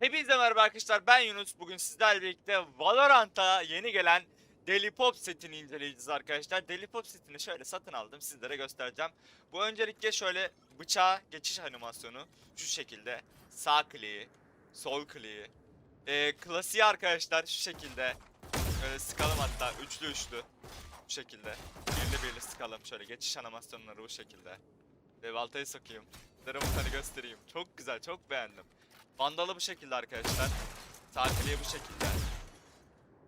Hepinize merhaba arkadaşlar ben Yunus. Bugün sizlerle birlikte Valorant'a yeni gelen Deli Pop setini inceleyeceğiz arkadaşlar. Deli Pop setini şöyle satın aldım sizlere göstereceğim. Bu öncelikle şöyle bıçağa geçiş animasyonu şu şekilde. Sağ kliği, sol kliği. Ee, klasiği arkadaşlar şu şekilde. Böyle sıkalım hatta üçlü üçlü. Bu şekilde. Birli birli sıkalım şöyle geçiş animasyonları bu şekilde. Ve baltayı sokayım. Sizlere göstereyim. Çok güzel çok beğendim. Vandalı bu şekilde arkadaşlar. Takiliye bu şekilde.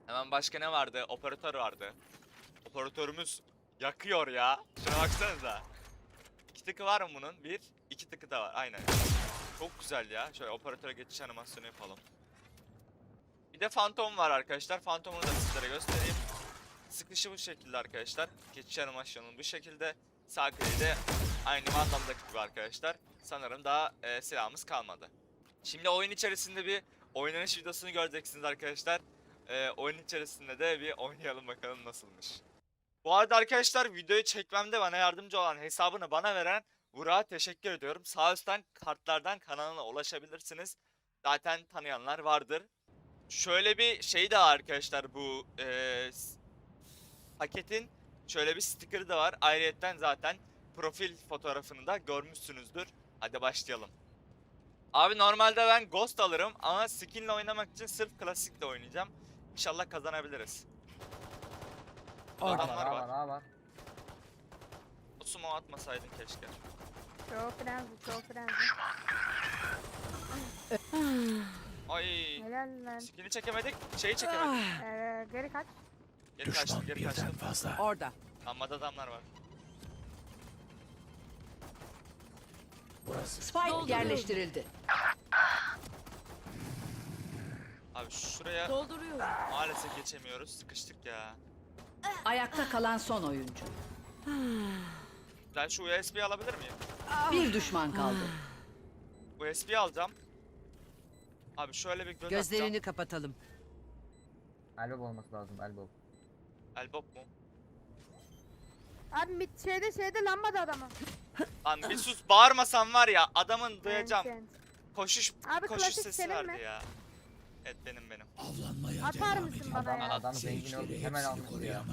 Hemen başka ne vardı? Operatör vardı. Operatörümüz yakıyor ya. Şuna baksanıza. İki tıkı var mı bunun? Bir, iki tıkı da var. Aynen. Çok güzel ya. Şöyle operatöre geçiş animasyonu yapalım. Bir de Phantom var arkadaşlar. Phantom'u da sizlere göstereyim. Sıkışı bu şekilde arkadaşlar. Geçiş animasyonu bu şekilde. Sağ de aynı Vandal'daki gibi arkadaşlar. Sanırım daha e, silahımız kalmadı. Şimdi oyun içerisinde bir oynanış videosunu göreceksiniz arkadaşlar. Ee, oyun içerisinde de bir oynayalım bakalım nasılmış. Bu arada arkadaşlar videoyu çekmemde bana yardımcı olan hesabını bana veren Burak'a teşekkür ediyorum. Sağ üstten kartlardan kanalına ulaşabilirsiniz. Zaten tanıyanlar vardır. Şöyle bir şey de var arkadaşlar bu s- paketin şöyle bir sticker'ı da var. Ayrıyetten zaten profil fotoğrafını da görmüşsünüzdür. Hadi başlayalım. Abi normalde ben Ghost alırım ama skinle oynamak için sırf klasikle oynayacağım. İnşallah kazanabiliriz. Orada. adamlar Aa var. var, aa var. O sumo atmasaydın keşke. Çok frenzi, çok frenzi. Ay. Helal lan. Skin'i çekemedik. Şeyi çekemedik. Ee, geri kaç. Geri kaçtım, geri kaçtım. Orada. Amma adamlar var. Spike yerleştirildi. Abi şuraya Dolduruyorum. maalesef geçemiyoruz. Sıkıştık ya. Ayakta kalan son oyuncu. Ben şu USB'yi alabilir miyim? Bir düşman kaldı. USB'yi alacağım. Abi şöyle bir göz Gözlerini atacağım. kapatalım. Elbow olması lazım, elbow. Elbop mu? Abi mid şeyde şeyde lambada adamı. Lan bir sus bağırmasan var ya adamın duyacağım. Koşuş Abi koşuş klasik sesi senin verdi mi? ya. Evet benim benim. Atar mısın bana ya? adam zengin oldu, hemen almış ya.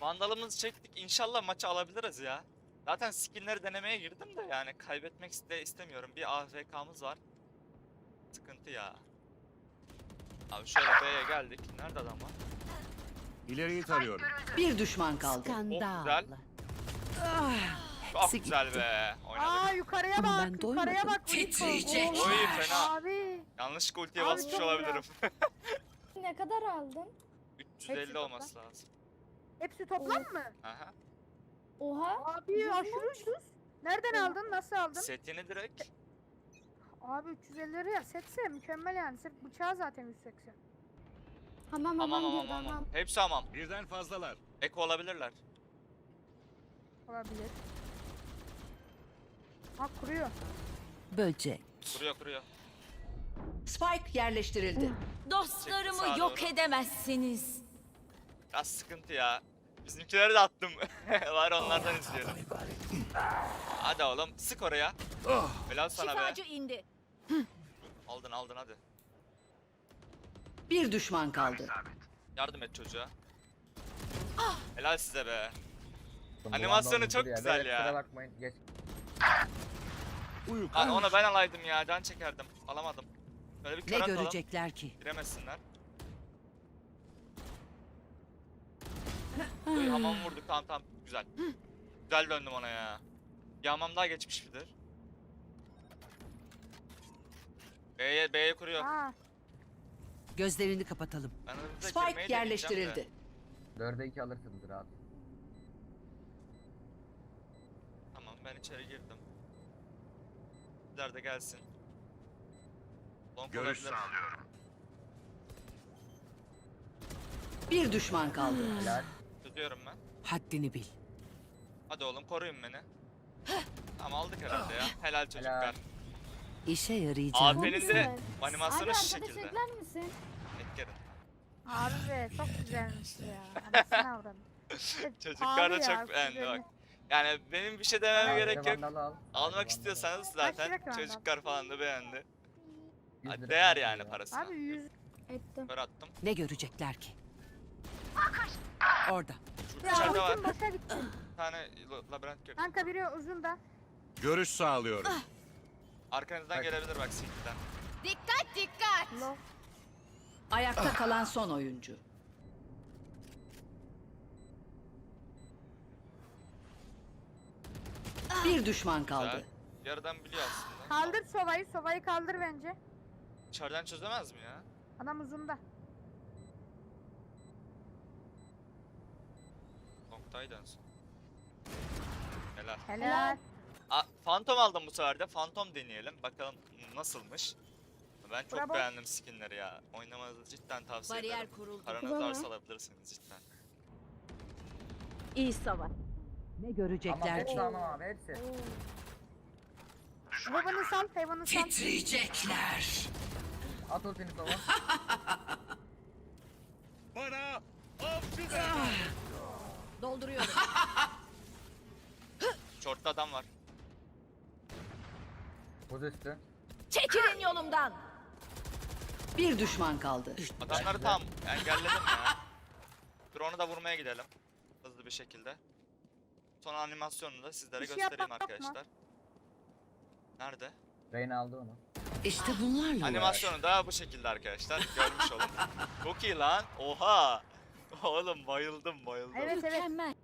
Vandalımızı çektik. İnşallah maçı alabiliriz ya. Zaten skinleri denemeye girdim de yani kaybetmek iste istemiyorum. Bir AFK'mız var. Sıkıntı ya. Abi şöyle B'ye geldik. Nerede adam var? İleriyi tarıyorum. Bir düşman kaldı. güzel. Çok hepsi güzel be. Oynadık. Aa yukarıya Ama bak, ben yukarıya doymadım. bak. Titriyecek. Oy, fena. Abi. Yanlışlıkla ultiye Abi basmış çok olabilirim. Ne kadar aldın? 350 Hepsi olması lazım. Hepsi toplam mı? Aha. Oha. Abi aşırı ucuz. Nereden aldın? Nasıl aldın? Setini direkt. Abi 350 liraya setse mükemmel yani. Sırf bıçağı zaten 180. Hamam Hamam hamam hamam girdi hamam. hamam. Hepsi hamam. Birden fazlalar. Eko olabilirler. Olabilir. Ha kuruyor. Böcek. Kuruyor kuruyor. Spike yerleştirildi. Sağa Dostlarımı yok doğru. edemezsiniz. Ya sıkıntı ya. Bizimkileri de attım. Var onlardan izliyorum. Hadi oğlum sık oraya. Helal sana be. Şifacı indi. Aldın aldın hadi. Bir düşman kaldı. Yardım et çocuğa. Helal size be. Animasyonu çok güzel böyle ya. kusura bakmayın, geç. Uyu Lan onu ben alaydım ya. Can çekerdim. Alamadım. Böyle bir Ne kör atalım. görecekler ki? Giremesinler. Uy, hamam vurduk tamam tamam. Güzel. Güzel döndüm ona ya. Bir hamam daha geçmiş midir? B'ye B'ye kuruyor. Aa Gözlerini kapatalım. Girmeyi Spike de. yerleştirildi. 4'e 2 alırsınız rahat. Tamam ben içeri girdim. Bizler de gelsin. Long Görüş olabilir. Bir düşman kaldı. Helal. Tutuyorum ben. Haddini bil. Hadi oğlum koruyun beni. Tamam aldık herhalde ya. Helal çocuklar. İşe yarayacak. AP'nin de Güzel. animasyonu Abi şu arkadaş şekilde. ekler misin? Abi be çok güzelmiş ya. Anasını avradım. Çocuklar da ya, çok beğendi bak. Yani benim bir şey dememe gerek yok. Almak istiyorsanız zaten çocuklar falan da beğendi. 100 Ha, lira Değer yani ya. parasına. Abi 100 Ettim. Kör attım. Ne görecekler ki? Orada. Ya içeride var. ultim boşa. Bir tane la- labirent gördüm. Kanka biri uzun da. Görüş sağlıyorum. Arkanızdan Bak. gelebilir bak City'den. Dikkat dikkat. Low. Ayakta kalan son oyuncu. Bir düşman kaldı. Yarıdan biliyor aslında. Kaldır sovayı. Sovayı kaldır bence. İçeriden çözemez mi ya? Adam uzunda. Noktaydı en son. Helal. Helal. Aa, Phantom aldım bu sefer de. Phantom deneyelim. Bakalım nasılmış. Ben çok Bravo. beğendim skinleri ya. Oynamanızı cidden tavsiye ederim. Bariyer kuruldu. Paranız Bravo. varsa alabilirsiniz cidden. İyi savaş. Ne Tamam görecekler hepsi ki? ama abi hepsi. Sal. Heaven'ı sal. Titriyecekler. At ultini sova. Bana avcı der. Dolduruyorum. Short'ta adam var. Buz üstü. Çekilin yolumdan. Bir düşman kaldı. Adamları tam engelledim ya. Drone'u da vurmaya gidelim. Hızlı bir şekilde. Son animasyonunu da sizlere Bir şey göstereyim yapmak yok mu? arkadaşlar. Nerede? Reyna aldı onu. İşte bunlarla. Animasyonu da bu şekilde arkadaşlar. Görmüş olun. Çok iyi lan. Oha. Oğlum bayıldım bayıldım. Evet evet. Mükemmel.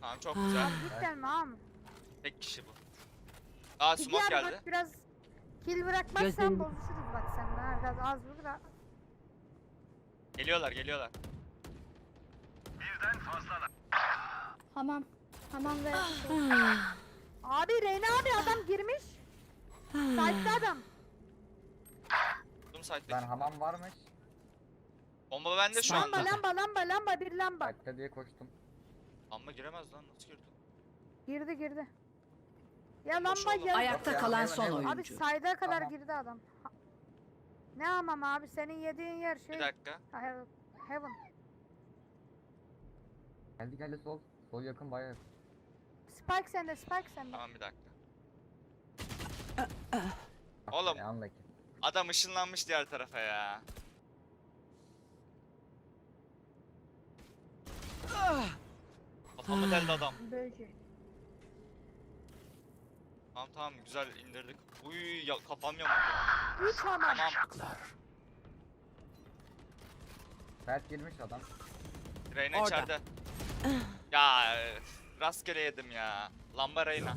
Tamam çok güzel. Cidden mi ağam? Tek kişi bu. Aa Peki smoke geldi. bak biraz kill bırakmazsan Gözlerini- bozuşuruz bak sen ha. Biraz az vur da. Geliyorlar geliyorlar. Hamam. Hamam ve Abi Reyna abi adam girmiş. Site'da adam. Vurdum Ben hamam varmış. Bomba bende şu Lamba anda. lamba lamba lamba bir lamba. Site'de diye koştum. Amma giremez lan nasıl girdi? Girdi girdi. Ya Boş lamba. Ayakta Ya, kalan hemen, son hemen. Abi oyuncu. sayda kadar Tamam. girdi adam. Ha- Ne amam abi senin yediğin yer şey. Bir dakika. Ha, Heaven. Heaven. Geldi geldi sol. Sol yakın bayağı. Spike sende Spike sende. Tamam bir dakika. Oğlum anla ki. adam ışınlanmış diğer tarafa ya. Kafamı deldi adam. Böylece. Tamam tamam güzel indirdik. Uy ya, kafam yamuldu. Tamam. Sert girmiş adam. Reyna Orada. içeride. ya rastgele yedim ya. Lamba Reyna.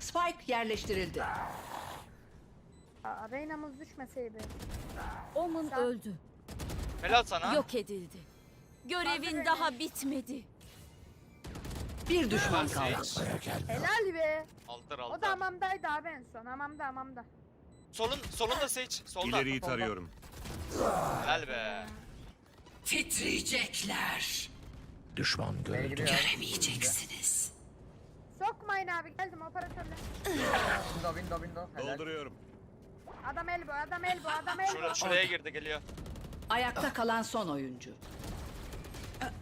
Spike yerleştirildi. Aa, Reyna'mız düşmeseydi. Omun Sen- öldü. Helal sana. Yok edildi. Görevin daha bitmedi. Bir düşman kaldı. Helal be. Aldır O da aldır. hamamdaydı abi en son. Hamamda hamamda. Solun, solunda Sage. Solda. İleriyi tarıyorum. Helal be. Titriyecekler. B'ye gidiyor. Göremeyeceksiniz. Sokmayın abi geldim operatörle. Window window window. Helal. Dolduruyorum. Adam elbo adam elbo adam elbo. Şura, şuraya girdi geliyor. Ayakta kalan son oyuncu.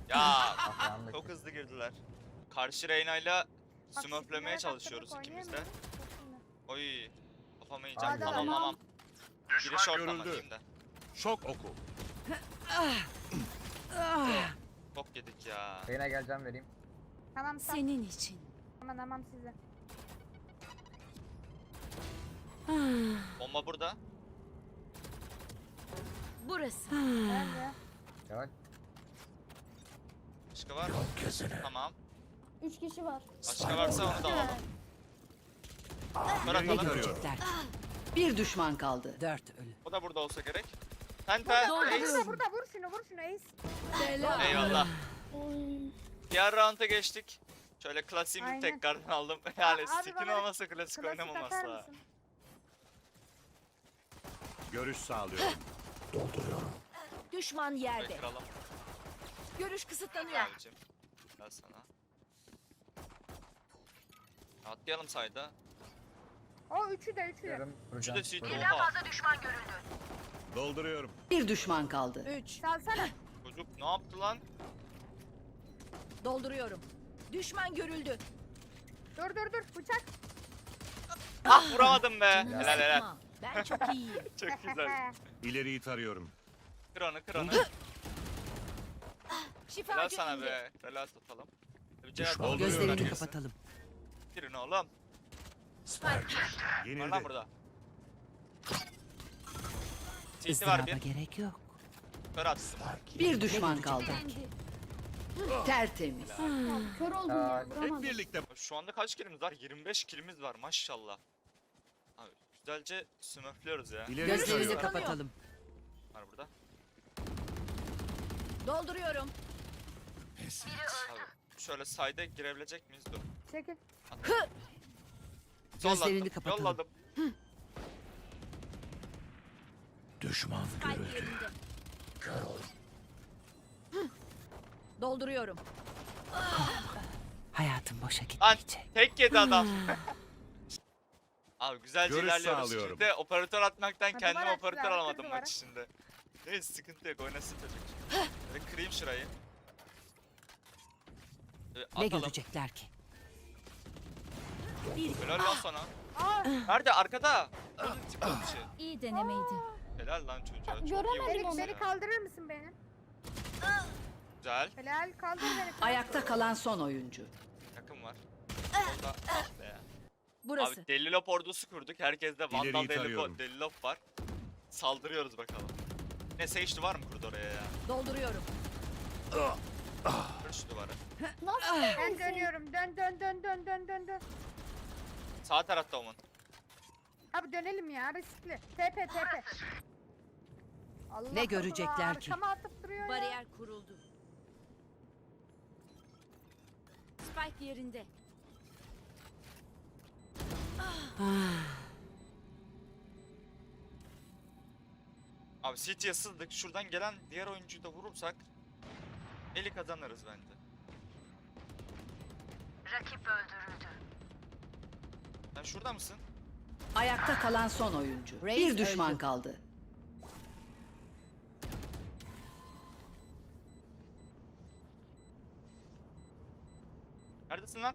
Ya Ah çok hızlı girdiler. Karşı Reyna'yla Bak, smurflemeye sikimlere çalışıyoruz kaptırdık, ikimiz de. oynayamıyoruz. Oy. Kafama yiyeceğim. Hadi Tamam lan. tamam. Biri short ama görüldü. Şok oku. Çok yedik ya. Reyna geleceğim vereyim. Tamam tamam. Senin için. Tamam tamam size. Bomba burada. Burası. Nerede? Helal. Başka var mı? Tamam. Üç kişi var. Başka varsa onu da alalım. Atalım. tarıyorum. görecekler? Bir düşman kaldı. Dört ölü. O da burada olsa gerek. Penta, Ace. burada burada vur şunu vur şunu Ace. Eyvallah. Diğer round'a geçtik. Şöyle klasiğimi Aynen. tekrardan aldım. Yani Abi skin bana olmasa klasik Klasik oynamaması. atar ha. mısın? Görüş sağlıyorum. Düşman yerde. Kıralım. Görüş kısıtlanıyor. Abicim. Gel sana. Atlayalım sayda. O üçü de üçü de. Yarım Şu vuracağım. CT Vuracağım. oha. Dolduruyorum. Bir düşman kaldı. Üç. Salsana. Çocuk ne yaptı lan? Dolduruyorum. Düşman görüldü. Dur dur dur bıçak. Ah vuramadım be. Canını Helal helal. sıkma. Ben çok iyiyim. Çok güzel. İleriyi tarıyorum. Kır onu kır onu. Şifacı Helal sana indi. be. Helal tutalım. Bir cevap Düşman. Dolduruyorum. Gözlerini herkesi. kapatalım. Girin oğlum. Var lan burada. CT var bir. gerek yok. Kör atsın. Bir düşman kaldı. Tertemiz. Kör oldum ya. Hep Vuramadım. birlikte Şu anda kaç kilimiz var? 25 kilimiz var maşallah. Abi güzelce smurfluyoruz ya. ileri Gözlerini tarıyorum. kapatalım. Var burada. Dolduruyorum. Abi şöyle sayda girebilecek miyiz? Dur. Çekil. Gözlerini Yolladım, kapatalım. Yolladım. Yerinde. Hı. Dolduruyorum. Hayatım boşa Lan gitmeyecek. tek yedi adam. Abi güzelce Görüş ilerliyoruz. sağlıyorum. Şimdi operatör atmaktan Hadi kendime operatör silahı alamadım maç içinde. Neyse sıkıntı yok oynasın çocuk. Böyle kırayım şurayı. Ee, Ne atalım. görecekler ki? Helal lan sana. Aa, Nerede? Arkada. Atışı. İyi denemeydi. Helal lan çocuğa. Çok iyi göremedim vurdun beni, onu. ya. beni kaldırır mısın beni? Güzel. Helal kaldır beni. Ayakta kalan son oyuncu. Yakın var. Orada. Ah be. Burası. Abi Delilop ordusu kurduk. Herkeste Vandal İleriyi Delilop, tarıyorum. Delilop var. Saldırıyoruz bakalım. Ne Sage'li var mı kurdu oraya ya? Dolduruyorum. Kır şu duvarı. Nasıl? Ben dönüyorum. Dön dön dön dön dön dön dön. Sağ tarafta Omun. Abi dönelim ya riskli. TP TP. Allah Ne görecekler ki? Arkama atıp duruyor ya. Bariyer kuruldu. Spike yerinde. Abi City'ye sızdık. Şuradan gelen diğer oyuncuyu da vurursak eli kazanırız bence. Rakip öldürüldü. Sen şurada mısın? Ayakta kalan son oyuncu. Reis Bir düşman öldü. kaldı. Neredesin lan?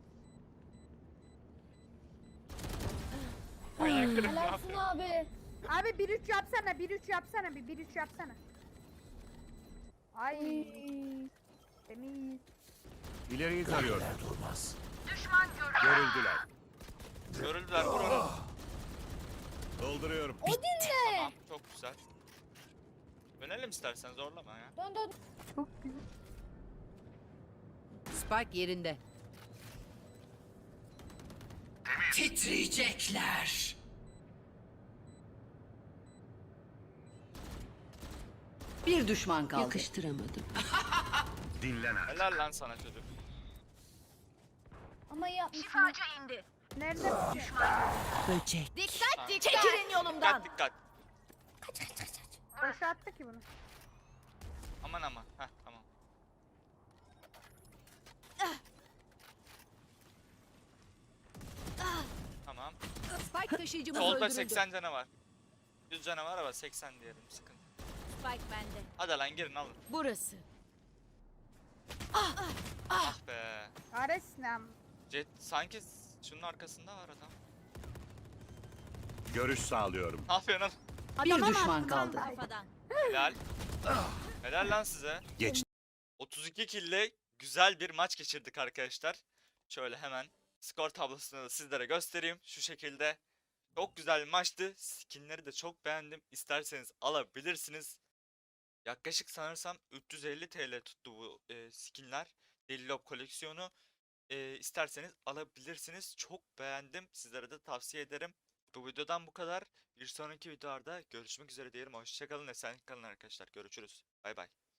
Ne yapıyor? abi. Abi 1-3 yapsana 1-3 yapsana bir 1-3 yapsana. Ay temiz. İleriyi tarıyorum. Görüldüler. Görüldüler vur onu. Dolduruyorum. Tamam çok güzel. Dönelim istersen zorlama ya. Dön dön. Çok güzel. Spike yerinde. Titriyecekler. Bir düşman kaldı. Yakıştıramadım. Dinlen artık. Helal lan sana çocuk. Ama yapmışsın. Nerede? Böcek. Dikkat dikkat. Çekilin yolumdan. Dikkat dikkat. Boşa attı ki bunu. Aman aman. Heh tamam. Tamam. Spike taşıyıcımız Solda öldürüldü. 80 canı var. 100 canı var ama 80 diyelim sıkıntı. Spike bende. Hadi lan girin alın. Burası. Ah be. Aresnem. Jet sanki şunun arkasında var adam. Görüş sağlıyorum. Ne yapıyorsun lan? Bir düşman kaldı. Helal. Helal lan size. Geç. 32 kille güzel bir maç geçirdik arkadaşlar. Şöyle hemen skor tablosunu da sizlere göstereyim. Şu şekilde. Çok güzel bir maçtı. Skinleri de çok beğendim. İsterseniz alabilirsiniz. Yaklaşık sanırsam 350 TL tuttu bu e, skinler. Deli Lob koleksiyonu. E, isterseniz alabilirsiniz. Çok beğendim. Sizlere de tavsiye ederim. Bu videodan bu kadar. Bir sonraki videolarda görüşmek üzere diyelim. Hoşçakalın. Esen kalın arkadaşlar. Görüşürüz. Bay bay.